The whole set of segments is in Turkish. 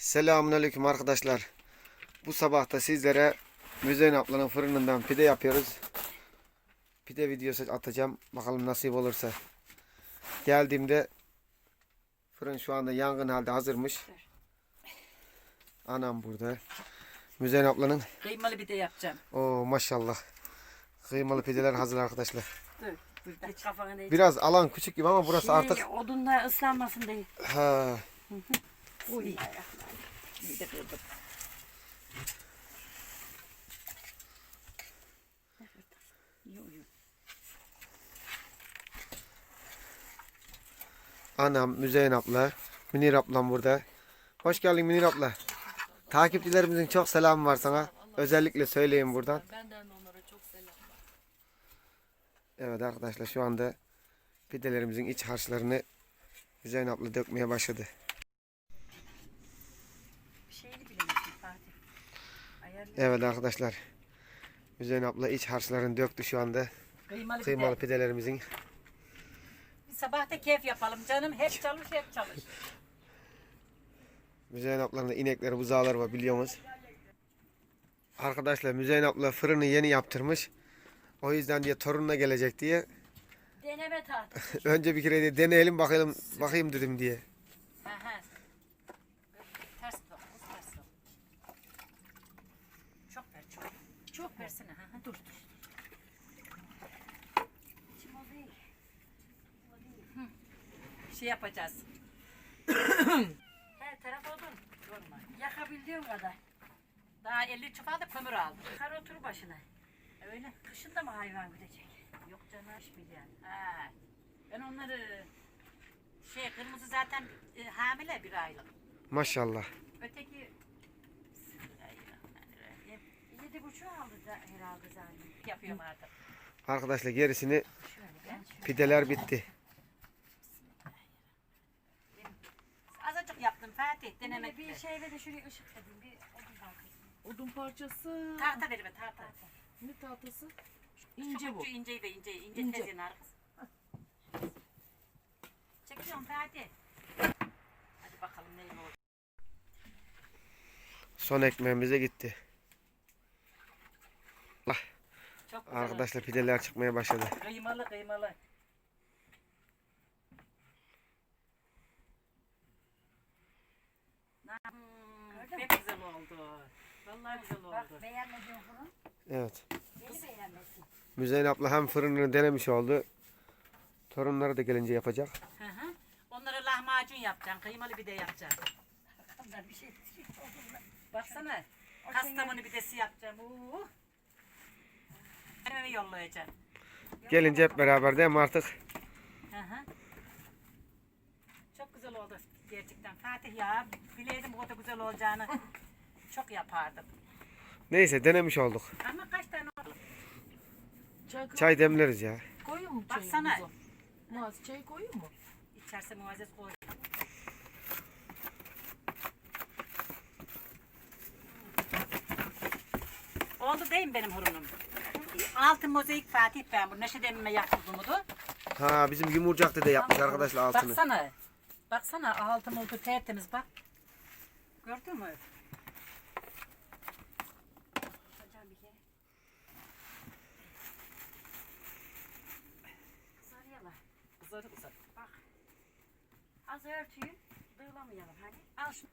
Selamünaleyküm arkadaşlar. Bu sabah da sizlere Müzeyyen ablanın fırınından pide yapıyoruz. Pide videosu atacağım. Bakalım nasip olursa. Geldiğimde fırın şu anda yangın halde hazırmış. Anam burada. Müzeyyen ablanın Kıymalı bir de yapacağım. o maşallah. Kıymalı pideler hazır arkadaşlar. Dur. Dur geç değil. Biraz alan küçük gibi ama burası Şey, artık Odunla ıslanmasın diye. ha, Uy. Bir de kırdım. Yo, yo. Anam, Müzeyyen abla, Münir ablam burada. Hoş geldin Münir abla. Takipçilerimizin çok selamı var sana. Özellikle söyleyeyim buradan. Benden de onlara çok selam. Evet arkadaşlar şu anda pidelerimizin iç harçlarını Müzeyyen abla dökmeye başladı. Bir şeyini bilemedim Fatih. Ayarlı. Evet arkadaşlar. Müzeyyen abla iç harçlarını döktü şu anda. Kıymalı, Kıymalı bir de. pidelerimizin. Bir sabah da keyif yapalım canım. Hep çalış hep çalış. Müzeyyen ablanın da inekleri buzağları var biliyorsunuz. Arkadaşlar Müzeyyen abla fırını yeni yaptırmış. O yüzden diye torununa gelecek diye. Deneme tahtı. Önce bir kere de deneyelim bakalım bakayım dedim diye. Ha ha. Ters bak. Ters bak. Çok ver çok. Çok versene. Ha, ha, dur dur. Şimdi o değil. O değil. Hı. Şey yapacağız. Her taraf odun. Yorma. Yakabildiğin kadar. Daha 50 çuval da kömür aldım. Çıkar otur başına. Öyle. Kışın da mı hayvan gidecek? Yok canım hiç bilen. Ha. Ben onları şey kırmızı zaten e, hamile bir aylık. Maşallah. Öteki. Yedi buçuğu aldı da herhalde zaten. Yapıyorum artık. Arkadaşlar gerisini pideler bitti. Azıcık yaptım Fatih denemek bir bir şey. şeyle de şuraya ışık dedim. Bir odun halkası. Odun parçası. Tahta verme tahta. Ne tahtası? İnce bu. Şu inceyi ve ince ince, İnce. tezin arkası. Çekiyorum Fatih. Hadi bakalım neyim oldu. Son ekmeğimize gitti. Çok güzel. Arkadaşlar pideler çıkmaya başladı. Kıymalı kıymalı. Hmm, pek güzel oldu. Vallahi güzel oldu. Bak beğenmediğin fırın. Evet. Beni beğenmesin. Müzeyyen abla hem fırınını denemiş oldu. Torunları da gelince yapacak. Hı hı. Onları lahmacun yapacaksın. Kıymalı bir de yapacaksın. Bunlar bir şey şey. Baksana. O Kastamonu pidesi yapacağım. Uh. Anneme yollayacağım. Gelince hep beraber de hem artık Hı hı. Çok güzel oldu gerçekten. Fatih ya bileydim o da güzel olacağını çok yapardım. neyse denemiş olduk. Ama kaç tane oldu? Çay, Çay demleriz ya. koyuyor mu Baksana. çayımıza? Muaz çay koyuyor mu? İçerse muazzez koy. Oldu değil mi benim hurunum? Altın mozaik Fatih ben bu Neşet emmime yaptırdım bunu. Ha bizim yumurcak da yapmış arkadaşlar altını. Baksana. Baksana altın oldu tertemiz bak. Gördün mü? Hocam bir kere. Sarıyalar. Kızarı kızarı. Bak. Az örtüyün. Dığlamayalım hadi. Al şunu.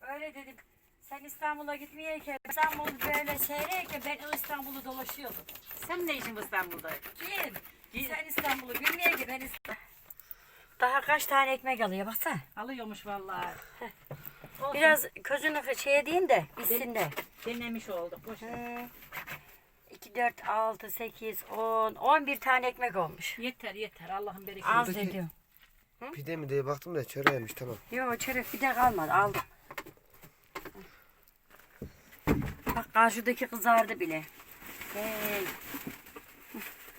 Öyle dedim. Sen İstanbul'a gitmeyeyken İstanbul böyle seyreyken ben İstanbul'u dolaşıyordum. Sen ne işin İstanbul'da? Kim? Sen İstanbul'u bilmeyeyken ben İstanbul. Daha kaç tane ekmek alıyor baksana. Alıyormuş vallahi. Biraz közünü şey edeyim de bitsin de. denemiş olduk. Boş ver. 2, 4, 6, 8, 10, 11 tane ekmek olmuş. Yeter yeter Allah'ın bereketi. Az Buradaki-. Pide mi diye baktım da çöreğiymiş tamam. Yok çörek bir de kalmadı aldım. Bak karşıdaki kızardı bile. Hey.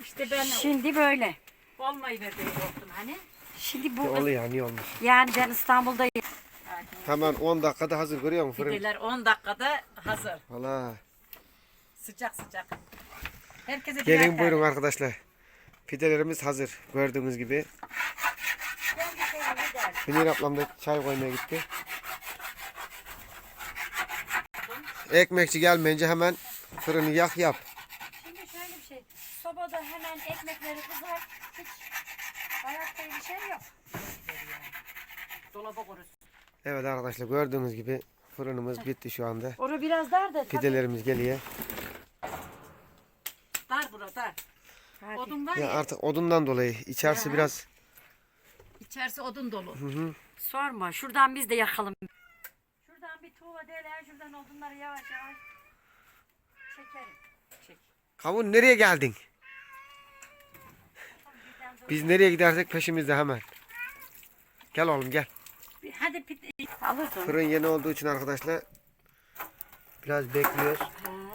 İşte ben Şimdi böyle. olmayı verdiğim korktum hani. Şimdi bu oluyor ya niye olmuş? yani ben İstanbul'dayım. Hemen 10 dakikada hazır görüyor musun fırın? Pideler 10 dakikada hazır. Valla. Sıcak sıcak. Herkese birer Gelin tane. buyurun arkadaşlar. Pidelerimiz hazır gördüğünüz gibi. Münir ablam da çay koymaya gitti. Ekmekçi gelmeyince hemen fırını yak yap. Şimdi şöyle bir şey. Sobada hemen ekmekleri kızar. Hiç hayatta bir şey yok. Dolaba koruz. Evet arkadaşlar gördüğünüz gibi fırınımız bitti şu anda. Oru biraz dar da. Pidelerimiz geliyor. Dar bura dar. Hadi. Odun var Ya ya. artık odundan dolayı içerisi Ya. biraz İçerisi odun dolu. hı hı, Sorma. Şuradan biz de yakalım. Şuradan bir tuğla deler. Şuradan odunları yavaş yavaş çekerim. Çek. Kavun nereye geldin? Biz nereye gidersek peşimizde hemen. Gel oğlum gel. Bir- Hadi pit alırsın. Fırın yeni olduğu için arkadaşlar biraz bekliyoruz. Ha,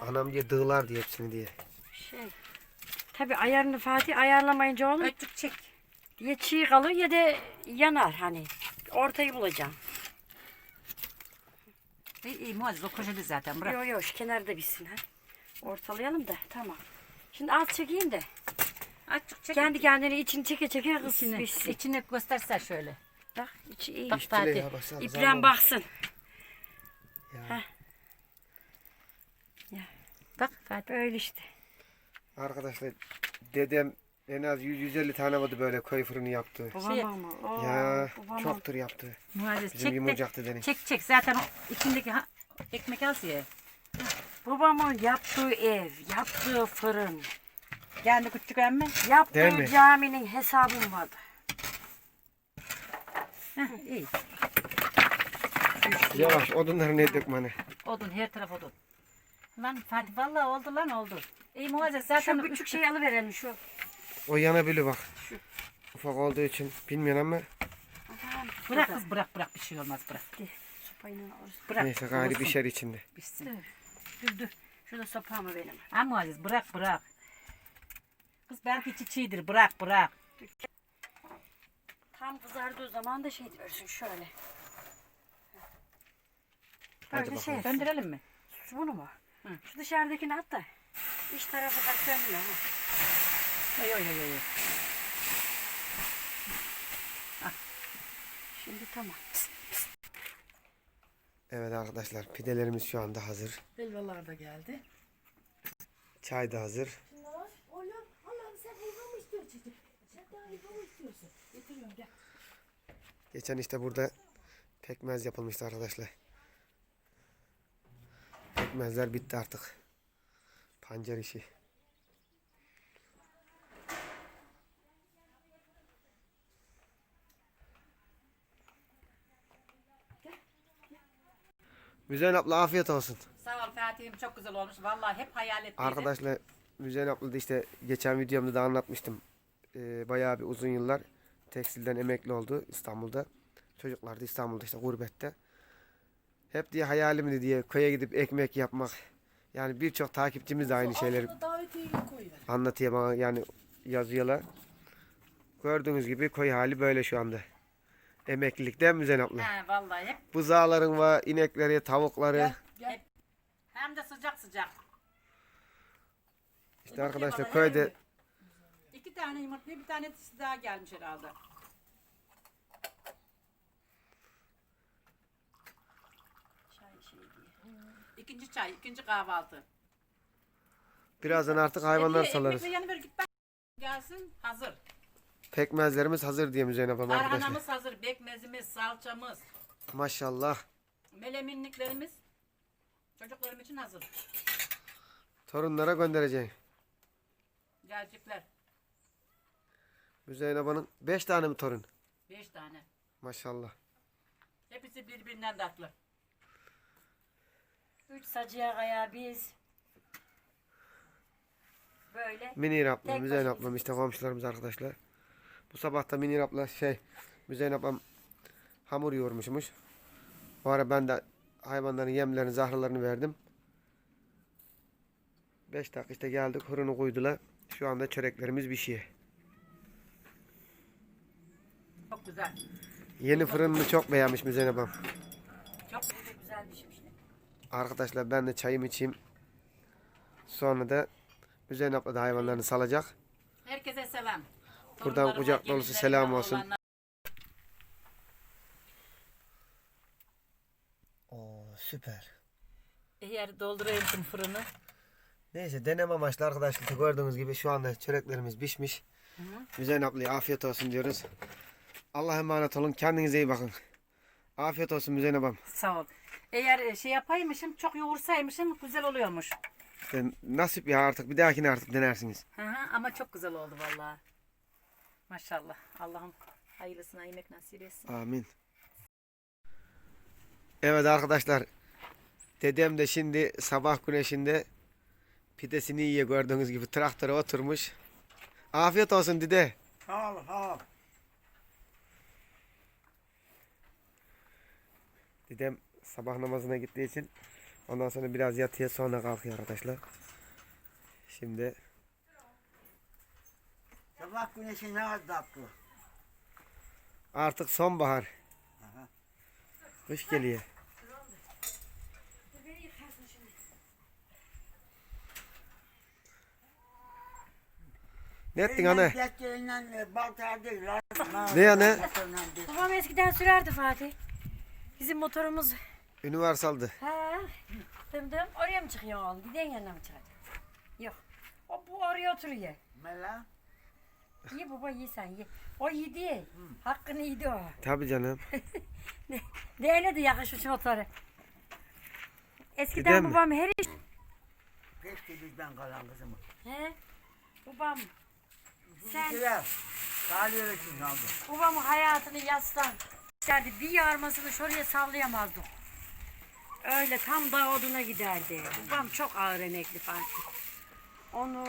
Anam diye dığlar diye hepsini diye. şey. Tabii ayarını Fatih ayarlamayınca olur. Ötük çek. Ya çiğ kalır ya da yanar hani. Ortayı bulacağım. İyi iyi muazzez o köşede zaten bırak. Yok yok şu kenarda bitsin ha. Ortalayalım da tamam. Şimdi az çekeyim de. Azıcık çek. Kendi kendine içini çeke çeke kız içini, bitsin. içini göstersen şöyle. Bak içi iyi. Bak Fatih. ya, baksana, İbrahim zaman- baksın. Ya. Bak Fatih. Böyle işte. Arkadaşlar dedem en az 100-150 tane vardı böyle köy fırını yaptı. Babam Şey-. Oo, Ya babam çoktur yaptı. Muazzez Bizim çek de. dedenin. Çek çek zaten o içindeki ha, ekmek al ye. Babamın yaptığı ev, yaptığı fırın, Kendi küçük emme. Değil yaptığı mi? caminin hesabım vardı. Heh, iyi. Yavaş odunları ne dökmanı. Odun her taraf odun. Lan Fatih vallahi oldu lan oldu. İyi muazzez zaten Şu küçük şeyi alıverelim şu. O yanabilir bak. Ufak olduğu için bilmiyorum ama Aman, Bırak kız bırak bırak bir şey olmaz bırak. Sopayla alırız. Bırak. neyse gari bir şey içinde. Pişsin. Dur dur. Şurada sopa mı benim? Ha muazzez bırak bırak. Kız belki içi çiğdir bırak bırak. Tam kızardığı zaman da şey diyorsun şöyle. Hadi Böyle şey. bakalım. Döndürelim mi? Şu bunu mu? Hı. Şu dışarıdakini at da. İç tarafı ha. Yok yok yok. yok. Şimdi tamam. Evet arkadaşlar pidelerimiz şu anda hazır. Helvalar da geldi. Çay da hazır. Oğlum, Allah'ım sen helva mı istiyorsun çocuk? Sen daha helva mı istiyorsun? Getiriyorum gel. Geçen işte burada pekmez yapılmıştı arkadaşlar. Pekmezler bitti artık. Pancar işi. Müzeyyen abla afiyet olsun. Sağ ol Fatih'im çok güzel olmuş. Vallahi hep hayal ettiydim. Arkadaşlar Müzeyyen abla da işte geçen videomda da anlatmıştım. Ee, bayağı bir uzun yıllar tekstilden emekli oldu İstanbul'da. Çocuklar da İstanbul'da işte gurbette. Hep diye hayalimdi diye köye gidip ekmek yapmak. Yani birçok takipçimiz de aynı şeyleri anlatıyor bana yani yazıyorlar. Gördüğünüz gibi köy hali böyle şu anda. Emeklilikten Müzeyyen abla. He vallahi hep Buzağların var, inekleri, tavukları. Gel, gel. hem de sıcak sıcak. İşte arkadaşlar köyde İki tane yumurta bir tane daha gelmiş herhalde. Çay şey diye. İkinci çay, ikinci kahvaltı. birazdan artık hayvanlar E, salarız. Ekmekle yanı ver git bak. Gelsin hazır. Pekmezlerimiz hazır diye Müzeyyen ablam arkadaşlar. Tarhanamız hazır, bekmezimiz, salçamız, Maşallah. meleminliklerimiz çocuklarım için hazır. Torunlara göndereceğim. Gelecekler. Müzeyyen abanın 5 tane mi torun? Beş tane. Maşallah. Hepsi birbirinden tatlı. Üç sacıya kaya biz. Böyle. Minir ablam, Müzeyyen ablam işte komşularımız arkadaşlar. Bu sabah da Minir abla şey, Müzeyyen ablam hamur yoğurmuşmuş. Bu ara ben de hayvanların yemlerini, zahralarını verdim. 5 dakika işte geldik, fırını koydular. Şu anda çöreklerimiz pişiyor. Çok güzel. Yeni fırınını çok beğenmiş Müzeyyen ablam. Arkadaşlar ben de çayımı içeyim. Sonra da Üzerine abla da hayvanlarını salacak. Herkese selam. Buradan kucak dolusu selam olsun. Olanlar... Oo, süper. Eğer doldurayım fırını. Neyse deneme amaçlı arkadaşlar gördüğünüz gibi şu anda çöreklerimiz pişmiş. Hı hı. Güzel ablaya afiyet olsun diyoruz. Allah'a emanet olun. Kendinize iyi bakın. Afiyet olsun Müzeyyen abam. Sağ ol. Eğer e, şey yapaymışım, çok yoğursaymışım güzel oluyormuş. İşte nasip ya artık bir dahakine artık denersiniz. Hı hı, ama çok güzel oldu vallahi. Maşallah. Allah'ım hayırlısına yemek nasip etsin. Amin. Evet arkadaşlar. Dedem de şimdi sabah güneşinde pidesini yiyor gördüğünüz gibi traktöre oturmuş. Afiyet olsun dede. Sağ ol, sağ ol. Dedem sabah namazına gittiği için ondan sonra biraz yatıyor sonra kalkıyor arkadaşlar. Şimdi Sabah güneşi ne kadar tatlı. artık sonbahar. Aha. Kış geliyor. Ne ettin anne? E. Ne ya ne? Detlerinden değil. Babam eskiden sürerdi Fatih. Bizim motorumuz. Universal'dı. Ha. Dım dım oraya mı çıkıyor oğlum? Giden yanına mı çıkacak? Yok. O bu oraya oturuyor. Mela. Ye baba ye sen ye. O yedi. Hakkını yedi o. Tabii canım. Değerli de yakışmış motoru. Eskiden Giden mi? babam her iş... Keşke bizden kalan kızımı. He? Babam, sen Bizimkiler. Sağlıyor için aldı. babamın hayatını yastan. Derdi bir yarmasını şuraya sallayamazdı. Öyle tam dağ oduna giderdi. Babam çok ağır emekli Fatih. Onu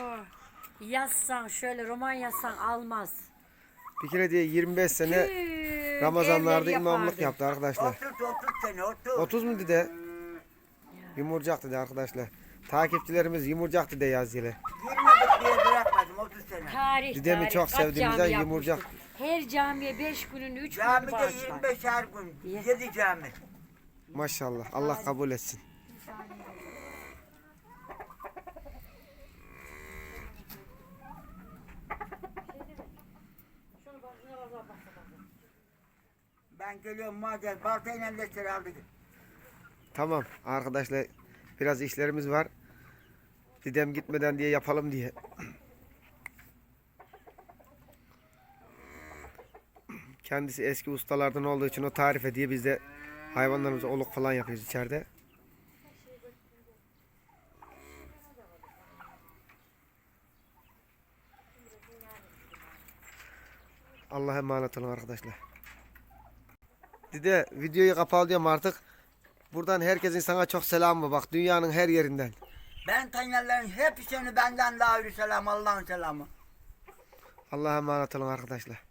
yazsan şöyle roman yazsan almaz. Bir kere diye 25 sene Tüm Ramazanlarda evleri imamlık yapardı. yaptı arkadaşlar. Otur, otur seni, otur. 30 mu dede? Yumurcak dedi arkadaşlar. Takipçilerimiz yumurcak dede yazıyla. Girmedik diye bırakmadım, 30 sene. Tarih, Dedemi tarih. çok Kaç sevdiğimizden cami yumurcak. Her camiye beş günün üç günü Camide bağışlar. 25 her gün. Ye. 7 cami. Maşallah. Allah kabul etsin. Ben geliyorum madem baltayla da sıra aldı. Tamam arkadaşlar biraz işlerimiz var. Dedem gitmeden diye yapalım diye. Kendisi eski ustalardan olduğu için o tarif ediyor. Biz de hayvanlarımıza oluk falan yapıyoruz içeride. Allah'a emanet olun arkadaşlar. Dede videoyu kapalı diyorum artık. Buradan herkesin sana çok selamı bak dünyanın her yerinden. Ben tanıyanların hepsini benden daha selam Allah'ın selamı. Allah'a emanet olun arkadaşlar.